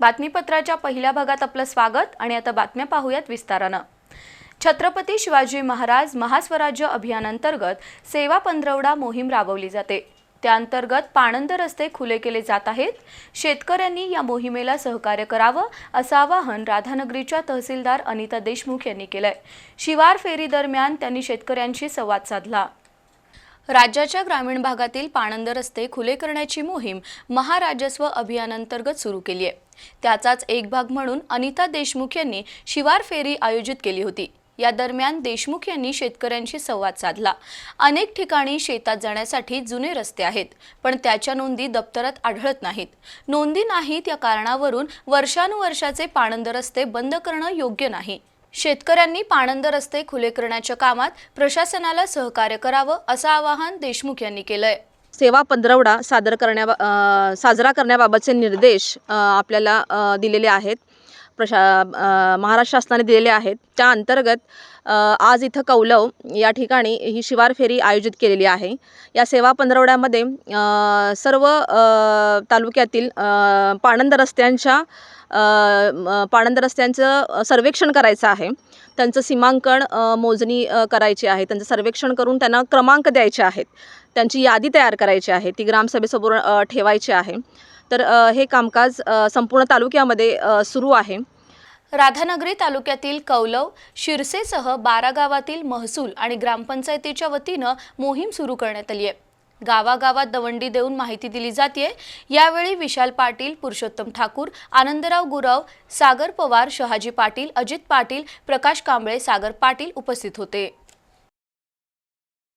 बातमीपत्राच्या पहिल्या भागात आपलं स्वागत आणि आता बातम्या पाहूयात विस्तारानं. छत्रपती शिवाजी महाराज महास्वराज्य अभियानांतर्गत सेवा पंधरवडा मोहीम राबवली जाते. त्याअंतर्गत पाणंद रस्ते खुले केले जात आहेत. शेतकऱ्यांनी या मोहिमेला सहकार्य करावं असं आवाहन राधानगरीच्या तहसीलदार अनिता देशमुख यांनी केलंय. शिवार फेरी दरम्यान त्यांनी शेतकऱ्यांशी संवाद साधला. राज्याच्या ग्रामीण भागातील पाणंद रस्ते खुले करण्याची मोहीम महाराजस्व अभियानांतर्गत सुरू केली आहे. त्याचाच एक भाग म्हणून अनिता देशमुख यांनी शिवार फेरी आयोजित केली होती. या दरम्यान देशमुख यांनी शेतकऱ्यांशी संवाद साधला. अनेक ठिकाणी शेतात जाण्यासाठी जुने रस्ते आहेत पण त्याच्या नोंदी दप्तरात आढळत नाहीत. नोंदी नाहीत या कारणावरून वर्षानुवर्षाचे पाणंद रस्ते बंद करणं योग्य नाही. शेतकऱ्यांनी पाणंद रस्ते खुले करण्याच्या कामात प्रशासनाला सहकार्य करावं असं आवाहन देशमुख यांनी केलंय. सेवा पंधरवडा सादर करण्या साजरा करण्याबाबतचे निर्देश आपल्याला दिलेले आहेत. प्रशा महाराष्ट्र शासनाने दिलेले आहेत. त्या अंतर्गत आज इथं कौलव या ठिकाणी ही शिवार फेरी आयोजित केलेली आहे. या सेवा पंधरवड्यामध्ये सर्व तालुक्यातील पाणंद रस्त्यांच्या पाणंद रस्त्यांचं सर्वेक्षण करायचं आहे. त्यांचं सीमांकन मोजणी करायची आहे. त्यांचं सर्वेक्षण करून त्यांना क्रमांक द्यायचे आहेत. त्यांची यादी तयार करायची आहे. ती ग्रामसभेसमोर ठेवायची आहे. तर हे कामकाज संपूर्ण तालुक्यामध्ये सुरू आहे. राधानगरी तालुक्यातील कौलव शिरसेसह बारा गावातील महसूल आणि ग्रामपंचायतीच्या वतीनं मोहीम सुरू करण्यात आली आहे. गावागावात दवंडी देऊन माहिती दिली जाते यावेळी विशाल पाटील पुरुषोत्तम ठाकूर आनंदराव गुरव सागर पवार शहाजी पाटील अजित पाटील प्रकाश कांबळे सागर पाटील उपस्थित होते.